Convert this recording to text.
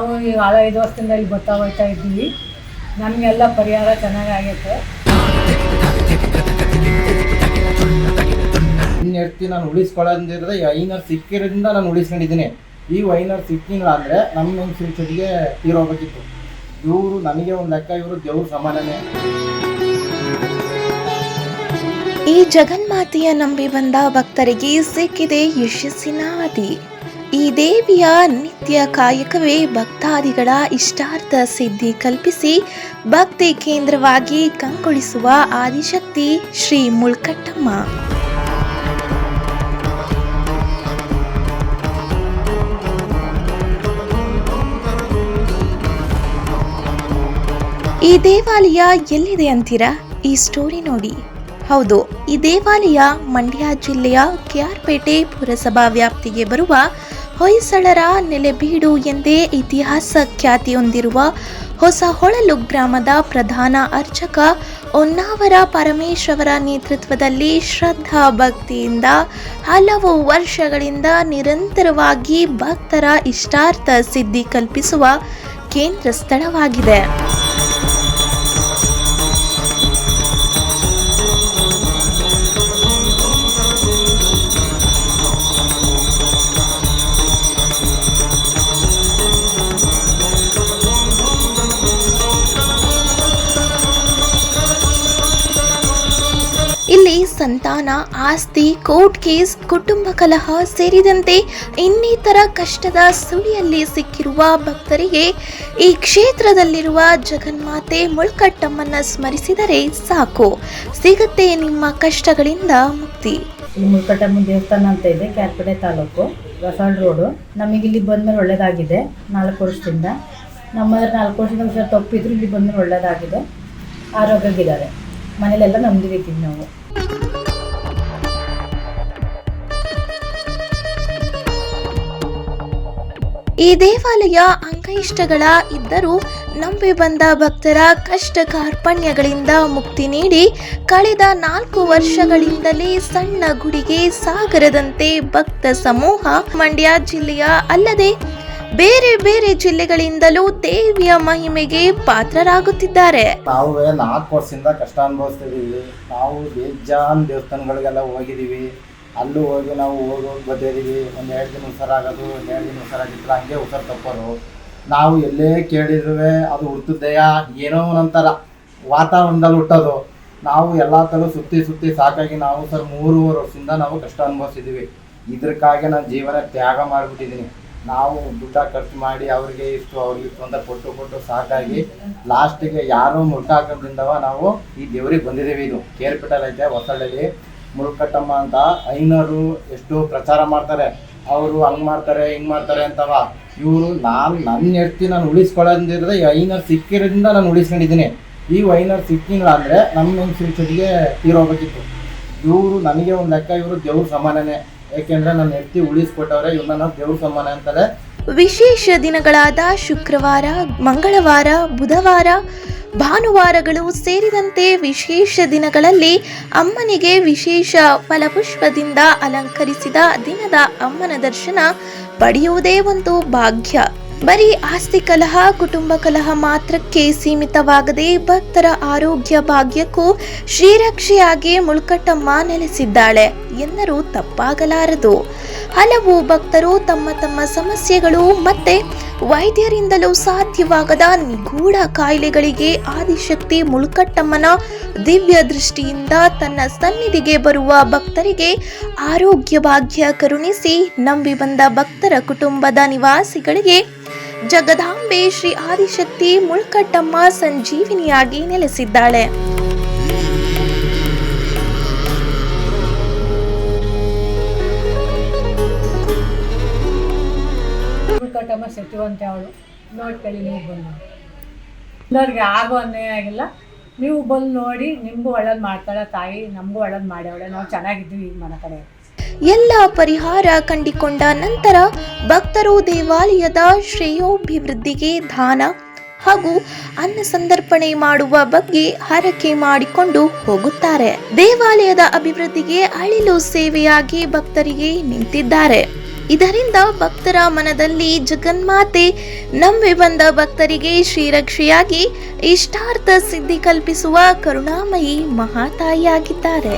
ನಾವು ಈ ಐದು ವರ್ಷದಿಂದ ಇಲ್ಲಿ ಬರ್ತಾ ಹೋಗ್ತಾ ಇದ್ದೀವಿ. ನಮಗೆಲ್ಲ ಪರಿಹಾರ ಚೆನ್ನಾಗಿ ಆಗೈತೆ ಹೆಡ್ತಿ ನಾನು ಉಳಿಸ್ಕೊಳ್ಳೋದಿದ್ರೆ ಈ ಐನರ್ ಸಿಕ್ಕಿರೋದ್ರಿಂದ ನಾನು ಉಳಿಸ್ಕೊಂಡಿದ್ದೀನಿ. ಈ ವೈನರ್ ಸಿಕ್ಕಿಲ್ಲ ಅಂದರೆ ನಮ್ಮ ಜೊತೆಗೆ ತೀರೋಗ್ಬೇಕಿತ್ತು ಇವರು, ನನಗೆ ಒಂದು ಲೆಕ್ಕ, ಇವರು ದೇವ್ರ ಸಮಾನನೇ. ಈ ಜಗನ್ಮಾತೆಯ ನಂಬಿ ಬಂದ ಭಕ್ತರಿಗೆ ಸಿಕ್ಕಿದೆ ಯಶಸ್ಸಿನ ಈ ದೇವಿಯ ನಿತ್ಯ ಕಾಯಕವೇ ಭಕ್ತಾದಿಗಳ ಇಷ್ಟಾರ್ಥ ಸಿದ್ಧಿ ಕಲ್ಪಿಸಿ ಭಕ್ತಿ ಕೇಂದ್ರವಾಗಿ ಕಂಗೊಳಿಸುವ ಆದಿಶಕ್ತಿ ಶ್ರೀ ಮುಳ್ಕಟ್ಟಮ್ಮ. ಈ ದೇವಾಲಯ ಎಲ್ಲಿದೆ ಅಂತೀರಾ? ಈ ಸ್ಟೋರಿ ನೋಡಿ. ಹೌದು, ಈ ದೇವಾಲಯ ಮಂಡ್ಯ ಜಿಲ್ಲೆಯ ಕೆಆರ್ಪೇಟೆ ಪುರಸಭಾ ವ್ಯಾಪ್ತಿಗೆ ಬರುವ ಹೊಯ್ಸಳರ ನೆಲೆಬೀಡು ಎಂದೇ ಇತಿಹಾಸ ಖ್ಯಾತಿ ಹೊಂದಿರುವ ಹೊಸ ಹೊಳಲು ಗ್ರಾಮದ ಪ್ರಧಾನ ಅರ್ಚಕ ಹೊನ್ನಾವರ ಪರಮೇಶ್ವರ ನೇತೃತ್ವದಲ್ಲಿ ಶ್ರದ್ಧಾ ಭಕ್ತಿಯಿಂದ ಹಲವು ವರ್ಷಗಳಿಂದ ನಿರಂತರವಾಗಿ ಭಕ್ತರ ಇಷ್ಟಾರ್ಥ ಸಿದ್ಧಿ ಕಲ್ಪಿಸುವ ಕೇಂದ್ರ ಸ್ಥಳವಾಗಿದೆ. ಸಂತಾನ, ಆಸ್ತಿ, ಕೋರ್ಟ್ ಕೇಸ್, ಕುಟುಂಬ ಕಲಹ ಸೇರಿದಂತೆ ಇನ್ನಿತರ ಕಷ್ಟದ ಸುಳಿಯಲ್ಲಿ ಸಿಕ್ಕಿರುವ ಭಕ್ತರಿಗೆ ಈ ಕ್ಷೇತ್ರದಲ್ಲಿರುವ ಜಗನ್ಮಾತೆ ಮುಳ್ಕಟ್ಟಮ್ಮನ ಸ್ಮರಿಸಿದರೆ ಸಾಕು. ಸಿಗುತ್ತೆ ನಿಮ್ಮ ಕಷ್ಟಗಳಿಂದ ಮುಕ್ತಿ. ಈ ಮುಲ್ಕಟ್ಟಮ್ಮ ದೇವಸ್ಥಾನ ಅಂತ ಇದೆ ಕ್ಯಾರ್ಪೇಟೆ ತಾಲೂಕು, ರಸಾಳ್ ರೋಡು. ಬಂದ ಬಂದ್ಮೇಲೆ ಒಳ್ಳೇದಾಗಿದೆ, ನಾಲ್ಕು ವರ್ಷದಿಂದ. ನಮ್ಮ ನಾಲ್ಕು ವರ್ಷದಿಂದ ಹುಷಾರು ತಪ್ಪಿದ್ರು ಇಲ್ಲಿ ಬಂದ್ಮೇಲೆ ಒಳ್ಳೇದಾಗಿದೆ. ಆರೋಗ್ಯಗಿದ್ದಾರೆ ಮನೇಲೆಲ್ಲ ನಂಬಿದ್ದೀವಿ ನಾವು. ಈ ದೇವಾಲಯ ಅಂಗೈಷ್ಟಗಳ ಇದ್ದರೂ ನಂಬಿ ಬಂದ ಭಕ್ತರ ಕಷ್ಟ ಕಾರ್ಪಣ್ಯಗಳಿಂದ ಮುಕ್ತಿ ನೀಡಿ ಕಳೆದ ನಾಲ್ಕು ವರ್ಷಗಳಿಂದಲೇ ಸಣ್ಣ ಗುಡಿಗೆ ಸಾಗರದಂತೆ ಭಕ್ತ ಸಮೂಹ ಮಂಡ್ಯ ಜಿಲ್ಲೆಯ ಅಲ್ಲದೆ ಬೇರೆ ಬೇರೆ ಜಿಲ್ಲೆಗಳಿಂದಲೂ ದೇವಿಯ ಮಹಿಮೆಗೆ ಪಾತ್ರರಾಗುತ್ತಿದ್ದಾರೆ. ನಾವು ನಾಲ್ಕು ವರ್ಷದಿಂದ ಕಷ್ಟ ಅನುಭವಿಸ್ತಿದ್ದೀವಿ. ನಾವು ಬೇಜಾನ್ ದೇವಸ್ಥಾನಗಳಿಗೆಲ್ಲ ಹೋಗಿದ್ದೀವಿ. ಅಲ್ಲೂ ಹೋಗಿ ನಾವು ಹೋಗಿ ಹೋಗಿ ಒಂದು ಎರಡು ದಿನ ಹುಷಾರಾಗೋದು ಒಂದು ಎರಡು ದಿನ ಹುಷಾರಾಗಿದ್ರೆ ಹಂಗೆ ಹುಷಾರು ತಪ್ಪೋರು. ನಾವು ಎಲ್ಲೇ ಕೇಳಿದ್ರು ಅದು ಹುಟ್ಟುದೆಯಾ ಏನೋ ಒಂಥರ ವಾತಾವರಣದಲ್ಲಿ ಹುಟ್ಟೋದು. ನಾವು ಎಲ್ಲ ಥರ ಸುತ್ತಿ ಸುತ್ತಿ ಸಾಕಾಗಿ ನಾವು ಸರ್ ಮೂರುವರೆ ವರ್ಷದಿಂದ ನಾವು ಕಷ್ಟ ಅನುಭವಿಸಿದ್ದೀವಿ ಇದಕ್ಕಾಗಿ ನಾನು ಜೀವನ ತ್ಯಾಗ ಮಾಡಿಬಿಟ್ಟಿದ್ದೀನಿ. ನಾವು ದುಡ್ಡ ಖರ್ಚು ಮಾಡಿ ಅವ್ರಿಗೆ ಇಷ್ಟು ಅವ್ರಿಗೆ ಇಷ್ಟು ಅಂತ ಕೊಟ್ಟು ಕೊಟ್ಟು ಸಾಕಾಗಿ ಲಾಸ್ಟಿಗೆ ಯಾರೂ ಮುಟ್ಟಾಕೋದ್ರಿಂದವ ನಾವು ಈ ದೇವ್ರಿಗೆ ಬಂದಿದ್ದೀವಿ ಇದು. ಕೇರ್ಪಿಟಲ್ ಐತೆ ಹೊಸಳ್ಳಿ ಮುರುಕಟ್ಟಮ್ಮ ಅಂತ ಐನರು ಎಷ್ಟು ಪ್ರಚಾರ ಮಾಡ್ತಾರೆ. ಅವರು ಹಂಗೆ ಮಾಡ್ತಾರೆ, ಹಿಂಗೆ ಮಾಡ್ತಾರೆ ಅಂತವ. ಇವರು ನಾನು ನನ್ನ ಹೆಡ್ತಿ ನಾನು ಉಳಿಸ್ಕೊಳ್ಳೋದಿದ್ರೆ ಈ ಐನರ್ ಸಿಕ್ಕಿರೋದ್ರಿಂದ ನಾನು ಉಳಿಸ್ಕೊಂಡಿದ್ದೀನಿ. ಈ ಐನರ್ ಸಿಕ್ಕಿಲ್ಲ ಅಂದರೆ ನಮ್ಮ ಜೊತೆಗೆ ತೀರೋಗ್ಬೇಕಿತ್ತು. ಇವರು ನನಗೆ ಒಂದು ಲೆಕ್ಕ ಇವರು ದೇವ್ರ ಸಮಾನನೇ. ಏಕೆಂದರೆ ನನ್ನ ಹೆಡ್ತಿ ಉಳಿಸ್ಕೊಟ್ಟವ್ರೆ ಇವ್ರನ್ನ ನಾವು ದೇವ್ರ ಸಮಾನ ಅಂತಾರೆ ವಿಶೇಷ ದಿನಗಳಾದ ಶುಕ್ರವಾರ, ಮಂಗಳವಾರ, ಬುಧವಾರ ಭಾನುವಾರಗಳು ಸೇರಿದಂತೆ ವಿಶೇಷ ದಿನಗಳಲ್ಲಿ ಅಮ್ಮನಿಗೆ ವಿಶೇಷ ಫಲಪುಷ್ಪದಿಂದ ಅಲಂಕರಿಸಿದ ದಿನದ ಅಮ್ಮನ ದರ್ಶನ ಪಡೆಯುವುದೇ ಒಂದು ಭಾಗ್ಯ. ಬರೀ ಆಸ್ತಿ ಕಲಹ, ಕುಟುಂಬ ಕಲಹ ಮಾತ್ರಕ್ಕೆ ಸೀಮಿತವಾಗದೆ ಭಕ್ತರ ಆರೋಗ್ಯ ಭಾಗ್ಯಕ್ಕೂ ಶ್ರೀರಕ್ಷೆಯಾಗಿ ಮುಳ್ಕಟ್ಟಮ್ಮ ನೆಲೆಸಿದ್ದಾಳೆ. ಎಂದರೂ ತಪ್ಪಾಗಲಾರದು. ಹಲವು ಭಕ್ತರು ತಮ್ಮ ತಮ್ಮ ಸಮಸ್ಯೆಗಳು ಮತ್ತೆ ವೈದ್ಯರಿಂದಲೂ ಸಾಧ್ಯವಾಗದ ನಿಗೂಢ ಕಾಯಿಲೆಗಳಿಗೆ ಆದಿಶಕ್ತಿ ಮುಳುಕಟ್ಟಮ್ಮನ ದಿವ್ಯ ದೃಷ್ಟಿಯಿಂದ ತನ್ನ ಸನ್ನಿಧಿಗೆ ಬರುವ ಭಕ್ತರಿಗೆ ಆರೋಗ್ಯ ಭಾಗ್ಯ ಕರುಣಿಸಿ ನಂಬಿ ಬಂದ ಭಕ್ತರ ಕುಟುಂಬದ ನಿವಾಸಿಗಳಿಗೆ ಜಗದಾಂಬೆ ಶ್ರೀ ಆದಿಶಕ್ತಿ ಮುಳ್ಕಟ್ಟಮ್ಮ ಸಂಜೀವಿನಿಯಾಗಿ ನೆಲೆಸಿದ್ದಾಳೆ. ಮುಲ್ಕಟ್ಟಮ್ಮ ಸತ್ಯವಂತೆ ಅವಳು. ನೋಡ್ಕೊಳ್ಳಿ, ನೀವು ಬಂದು. ಎಲ್ಲರಿಗೆ ಆಗೋ ಆಗಿಲ್ಲ. ನೀವು ಬಂದು ನೋಡಿ, ನಿಮಗೂ ಒಳ್ಳೇದು ಮಾಡ್ತಾಳೆ ತಾಯಿ, ನಮಗೂ ಒಳ್ಳೇದು ಮಾಡ್ಯಾವಳೆ ನಾವು ಚೆನ್ನಾಗಿದ್ದೀವಿ ಈಗ ಮನೆ ಕಡೆ. ಎಲ್ಲ ಪರಿಹಾರ ಕಂಡಿಕೊಂಡ ನಂತರ ಭಕ್ತರು ದೇವಾಲಯದ ಶ್ರೇಯೋಭಿವೃದ್ಧಿಗೆ ದಾನ ಹಾಗೂ ಅನ್ನ ಸಂದರ್ಪಣೆ ಮಾಡುವ ಬಗ್ಗೆ ಹರಕೆ ಮಾಡಿಕೊಂಡು ಹೋಗುತ್ತಾರೆ. ದೇವಾಲಯದ ಅಭಿವೃದ್ಧಿಗೆ ಅಳಿಲು ಸೇವೆಯಾಗಿ ಭಕ್ತರಿಗೆ ನಿಂತಿದ್ದಾರೆ. ಇದರಿಂದ ಭಕ್ತರ ಮನದಲ್ಲಿ ಜಗನ್ಮಾತೆ ನಂಬಿ ಬಂದ ಭಕ್ತರಿಗೆ ಶ್ರೀರಕ್ಷೆಯಾಗಿ ಇಷ್ಟಾರ್ಥ ಸಿದ್ಧಿ ಕಲ್ಪಿಸುವ ಕರುಣಾಮಯಿ ಮಹಾತಾಯಿಯಾಗಿದ್ದಾರೆ.